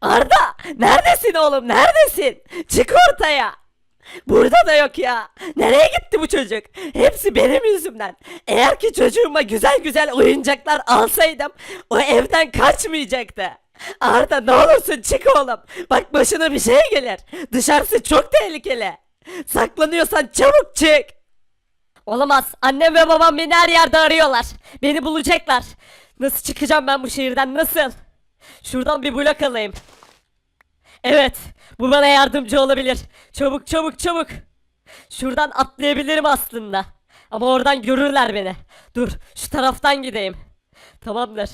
Arda neredesin oğlum neredesin? Çık ortaya. Burada da yok ya. Nereye gitti bu çocuk? Hepsi benim yüzümden. Eğer ki çocuğuma güzel güzel oyuncaklar alsaydım o evden kaçmayacaktı. Arda ne olursun çık oğlum. Bak başına bir şey gelir. Dışarısı çok tehlikeli. Saklanıyorsan çabuk çık. Olamaz. Annem ve babam beni her yerde arıyorlar. Beni bulacaklar. Nasıl çıkacağım ben bu şehirden nasıl? Şuradan bir blok alayım. Evet, bu bana yardımcı olabilir. Çabuk çabuk çabuk. Şuradan atlayabilirim aslında. Ama oradan görürler beni. Dur, şu taraftan gideyim. Tamamdır.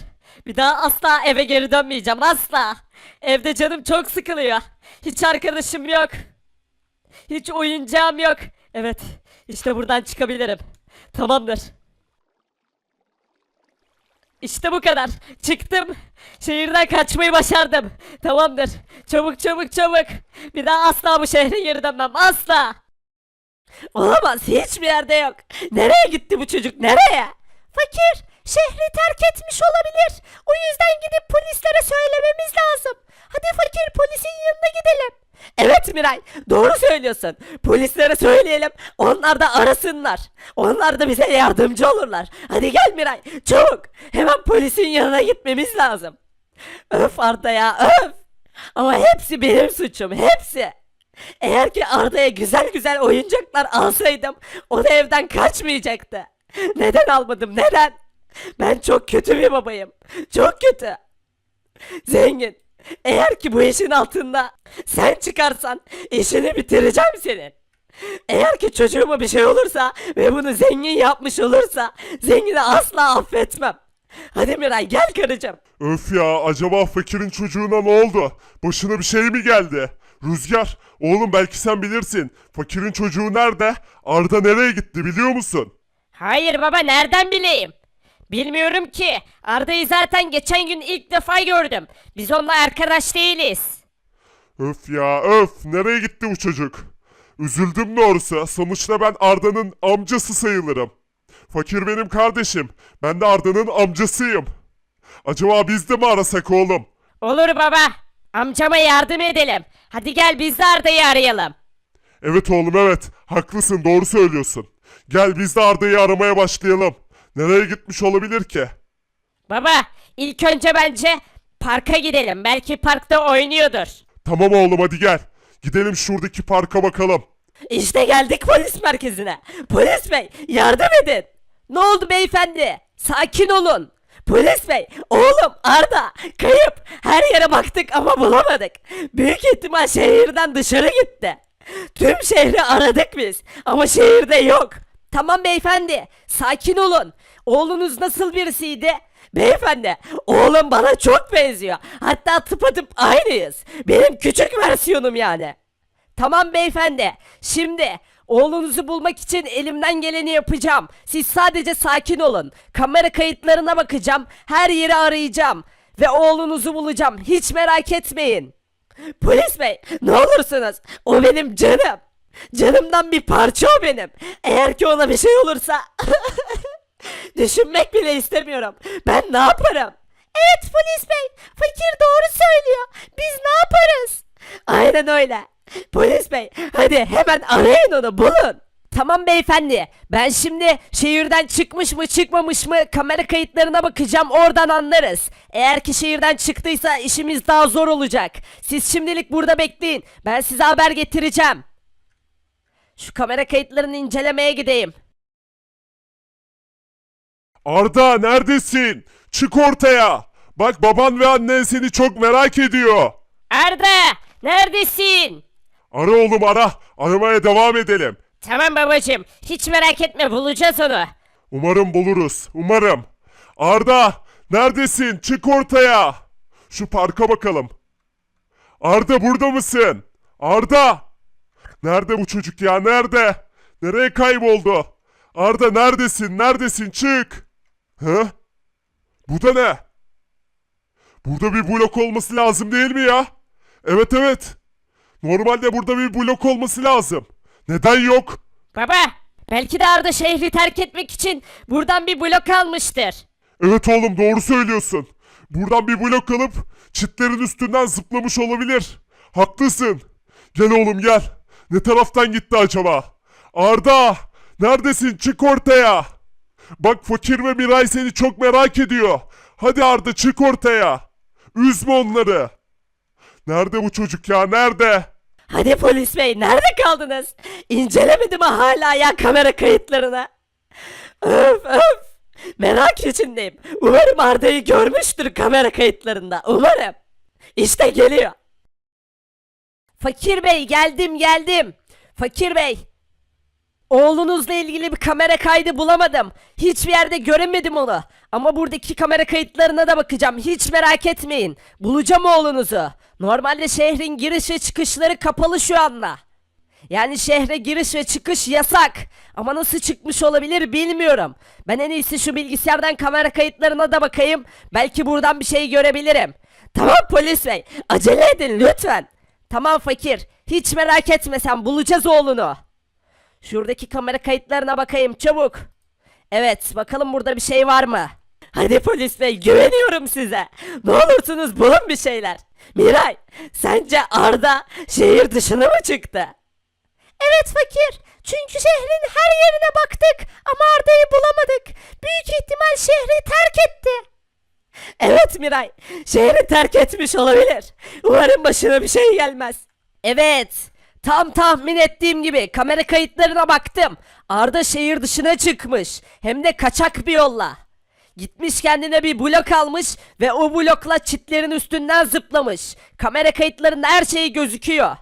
Bir daha asla eve geri dönmeyeceğim, asla. Evde canım çok sıkılıyor. Hiç arkadaşım yok. Hiç oyuncağım yok. Evet, işte buradan çıkabilirim. Tamamdır. İşte bu kadar. Çıktım. Şehirden kaçmayı başardım. Tamamdır. Çabuk çabuk çabuk. Bir daha asla bu şehre geri dönmem. Asla. Olamaz. Hiçbir yerde yok. Nereye gitti bu çocuk? Nereye? Fakir. Şehri terk etmiş olabilir. O yüzden gidip polislere söylememiz lazım. Hadi fakir polisin yanına gidelim. Evet Miray, doğru söylüyorsun. Polislere söyleyelim, onlar da arasınlar. Onlar da bize yardımcı olurlar. Hadi gel Miray, çabuk. Hemen polisin yanına gitmemiz lazım. Öf Arda ya, öf. Ama hepsi benim suçum, hepsi. Eğer ki Arda'ya güzel güzel oyuncaklar alsaydım, o da evden kaçmayacaktı. Neden almadım, neden? Ben çok kötü bir babayım. Çok kötü. Zengin. Eğer ki bu işin altında sen çıkarsan işini bitireceğim senin. Eğer ki çocuğuma bir şey olursa ve bunu zengin yapmış olursa zengini asla affetmem. Hadi Miray gel karıcığım. Öf ya acaba fakirin çocuğuna ne oldu? Başına bir şey mi geldi? Rüzgar oğlum belki sen bilirsin. Fakirin çocuğu nerede? Arda nereye gitti biliyor musun? Hayır baba nereden bileyim? Bilmiyorum ki. Arda'yı zaten geçen gün ilk defa gördüm. Biz onunla arkadaş değiliz. Öf ya öf nereye gitti bu çocuk? Üzüldüm doğrusu. Sonuçta ben Arda'nın amcası sayılırım. Fakir benim kardeşim. Ben de Arda'nın amcasıyım. Acaba biz de mi arasak oğlum? Olur baba. Amcama yardım edelim. Hadi gel biz de Arda'yı arayalım. Evet oğlum evet. Haklısın doğru söylüyorsun. Gel biz de Arda'yı aramaya başlayalım. Nereye gitmiş olabilir ki? Baba ilk önce bence parka gidelim. Belki parkta oynuyordur. Tamam oğlum hadi gel. Gidelim şuradaki parka bakalım. İşte geldik polis merkezine. Polis bey yardım edin. Ne oldu beyefendi? Sakin olun. Polis bey, oğlum Arda kayıp. Her yere baktık ama bulamadık. Büyük ihtimal şehirden dışarı gitti. Tüm şehri aradık biz ama şehirde yok. Tamam beyefendi, sakin olun. Oğlunuz nasıl birisiydi? Beyefendi, oğlum bana çok benziyor. Hatta tıpatıp aynıyız. Benim küçük versiyonum yani. Tamam beyefendi. Şimdi oğlunuzu bulmak için elimden geleni yapacağım. Siz sadece sakin olun. Kamera kayıtlarına bakacağım. Her yeri arayacağım. Ve oğlunuzu bulacağım. Hiç merak etmeyin. Polis bey ne olursunuz. O benim canım. Canımdan bir parça o benim. Eğer ki ona bir şey olursa... Düşünmek bile istemiyorum. Ben ne yaparım? Evet polis bey. Fakir doğru söylüyor. Biz ne yaparız? Aynen öyle. Polis bey hadi hemen arayın onu bulun. Tamam beyefendi. Ben şimdi şehirden çıkmış mı çıkmamış mı kamera kayıtlarına bakacağım oradan anlarız. Eğer ki şehirden çıktıysa işimiz daha zor olacak. Siz şimdilik burada bekleyin. Ben size haber getireceğim. Şu kamera kayıtlarını incelemeye gideyim. Arda neredesin? Çık ortaya. Bak baban ve annen seni çok merak ediyor. Arda neredesin? Ara oğlum ara. Aramaya devam edelim. Tamam babacığım hiç merak etme bulacağız onu. Umarım buluruz. Umarım. Arda neredesin? Çık ortaya. Şu parka bakalım. Arda burada mısın? Arda. Nerede bu çocuk ya? Nerede? Nereye kayboldu? Arda neredesin? Neredesin? Çık. Hı? Bu da ne? Burada bir blok olması lazım değil mi ya? Evet evet. Normalde burada bir blok olması lazım. Neden yok? Baba belki de Arda şehri terk etmek için buradan bir blok almıştır. Evet oğlum doğru söylüyorsun. Buradan bir blok alıp Çitlerin üstünden zıplamış olabilir. Haklısın. Gel oğlum gel. Ne taraftan gitti acaba? Arda! Neredesin? Çık ortaya. Bak Fakir ve Miray seni çok merak ediyor. Hadi Arda çık ortaya. Üzme onları. Nerede bu çocuk ya? Nerede? Hadi polis bey nerede kaldınız? İncelemedim mi hala ya kamera kayıtlarını? Öf öf. Merak içindeyim. Umarım Arda'yı görmüştür kamera kayıtlarında. Umarım. İşte geliyor. Fakir bey geldim geldim. Fakir bey. Oğlunuzla ilgili bir kamera kaydı bulamadım. Hiçbir yerde göremedim onu. Ama buradaki kamera kayıtlarına da bakacağım. Hiç merak etmeyin. Bulacağım oğlunuzu. Normalde şehrin giriş ve çıkışları kapalı şu anda. Yani şehre giriş ve çıkış yasak. Ama nasıl çıkmış olabilir bilmiyorum. Ben en iyisi şu bilgisayardan kamera kayıtlarına da bakayım. Belki buradan bir şey görebilirim. Tamam polis bey. Acele edin lütfen. Tamam fakir. Hiç merak etme sen bulacağız oğlunu. Şuradaki kamera kayıtlarına bakayım çabuk. Evet bakalım burada bir şey var mı? Hadi polis bey güveniyorum size. Ne olursunuz bulun bir şeyler. Miray sence Arda şehir dışına mı çıktı? Evet fakir. Çünkü şehrin her yerine baktık ama Arda'yı bulamadık. Büyük ihtimal şehri terk etti. Evet Miray, şehri terk etmiş olabilir. Umarım başına bir şey gelmez. Evet, tam tahmin ettiğim gibi kamera kayıtlarına baktım. Arda şehir dışına çıkmış. Hem de kaçak bir yolla. Gitmiş kendine bir blok almış ve o blokla çitlerin üstünden zıplamış. Kamera kayıtlarında her şey gözüküyor.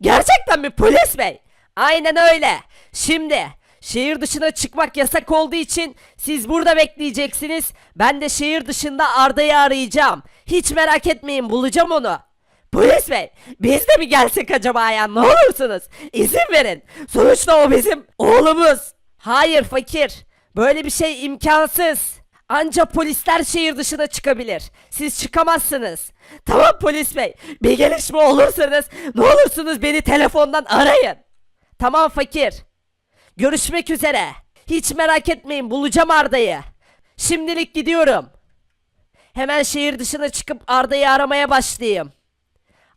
Gerçekten mi polis bey? Aynen öyle. Şimdi şehir dışına çıkmak yasak olduğu için siz burada bekleyeceksiniz. Ben de şehir dışında Arda'yı arayacağım. Hiç merak etmeyin bulacağım onu. Polis bey biz de mi gelsek acaba ya ne olursunuz izin verin. Sonuçta o bizim oğlumuz. Hayır fakir böyle bir şey imkansız. Ancak polisler şehir dışına çıkabilir. Siz çıkamazsınız. Tamam polis bey bir gelişme olursanız ne olursunuz beni telefondan arayın. Tamam fakir. Görüşmek üzere. Hiç merak etmeyin bulacağım Arda'yı. Şimdilik gidiyorum. Hemen şehir dışına çıkıp Arda'yı aramaya başlayayım.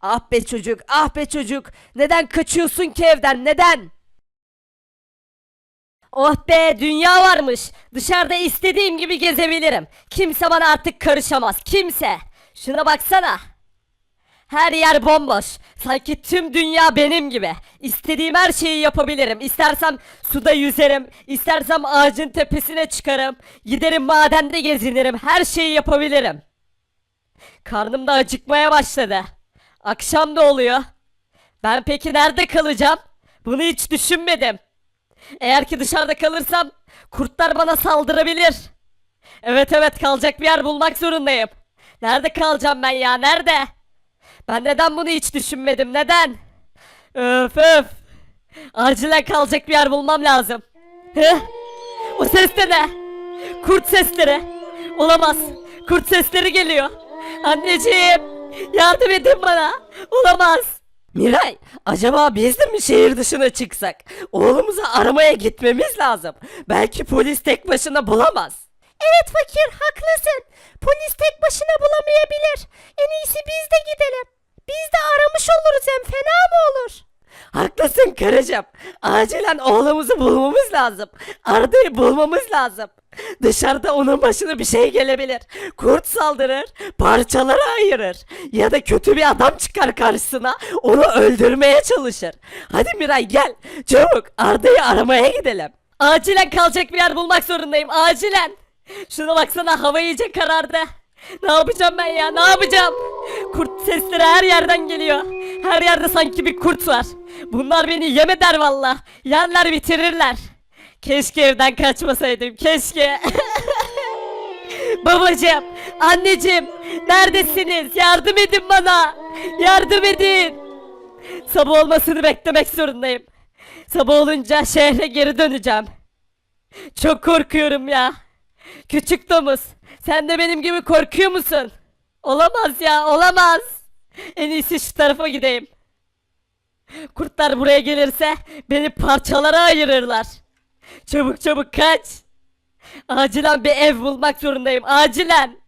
Ah be çocuk, ah be çocuk. Neden kaçıyorsun ki evden, neden? Oh be, dünya varmış. Dışarıda istediğim gibi gezebilirim. Kimse bana artık karışamaz, kimse. Şuna baksana. Her yer bomboş. Sanki tüm dünya benim gibi. İstediğim her şeyi yapabilirim. İstersem suda yüzerim. istersem ağacın tepesine çıkarım. Giderim madende gezinirim. Her şeyi yapabilirim. Karnım da acıkmaya başladı. Akşam da oluyor. Ben peki nerede kalacağım? Bunu hiç düşünmedim. Eğer ki dışarıda kalırsam kurtlar bana saldırabilir. Evet evet kalacak bir yer bulmak zorundayım. Nerede kalacağım ben ya nerede? Ben neden bunu hiç düşünmedim neden? Öf öf. Acilen kalacak bir yer bulmam lazım. Hı? O ses de ne? Kurt sesleri. Olamaz. Kurt sesleri geliyor. Anneciğim. Yardım edin bana. Olamaz. Miray, acaba biz de mi şehir dışına çıksak? Oğlumuzu aramaya gitmemiz lazım. Belki polis tek başına bulamaz. Evet fakir, haklısın. Polis tek başına bulamayabilir. En iyisi biz de gidelim. Biz de aramış oluruz hem fena mı olur? Haklısın karıcığım. Acilen oğlumuzu bulmamız lazım. Arda'yı bulmamız lazım. Dışarıda onun başına bir şey gelebilir. Kurt saldırır, parçalara ayırır. Ya da kötü bir adam çıkar karşısına, onu öldürmeye çalışır. Hadi Miray gel, çabuk Arda'yı aramaya gidelim. Acilen kalacak bir yer bulmak zorundayım, acilen. Şuna baksana hava iyice karardı. Ne yapacağım ben ya, ne yapacağım? Kurt sesleri her yerden geliyor. Her yerde sanki bir kurt var. Bunlar beni yem eder valla. Yerler bitirirler. Keşke evden kaçmasaydım, keşke. Babacım, anneciğim, neredesiniz? Yardım edin bana. Yardım edin. Sabah olmasını beklemek zorundayım. Sabah olunca şehre geri döneceğim. Çok korkuyorum ya. Küçük domuz, sen de benim gibi korkuyor musun? Olamaz ya, olamaz. En iyisi şu tarafa gideyim. Kurtlar buraya gelirse beni parçalara ayırırlar. Çabuk çabuk kaç. Acilen bir ev bulmak zorundayım. Acilen.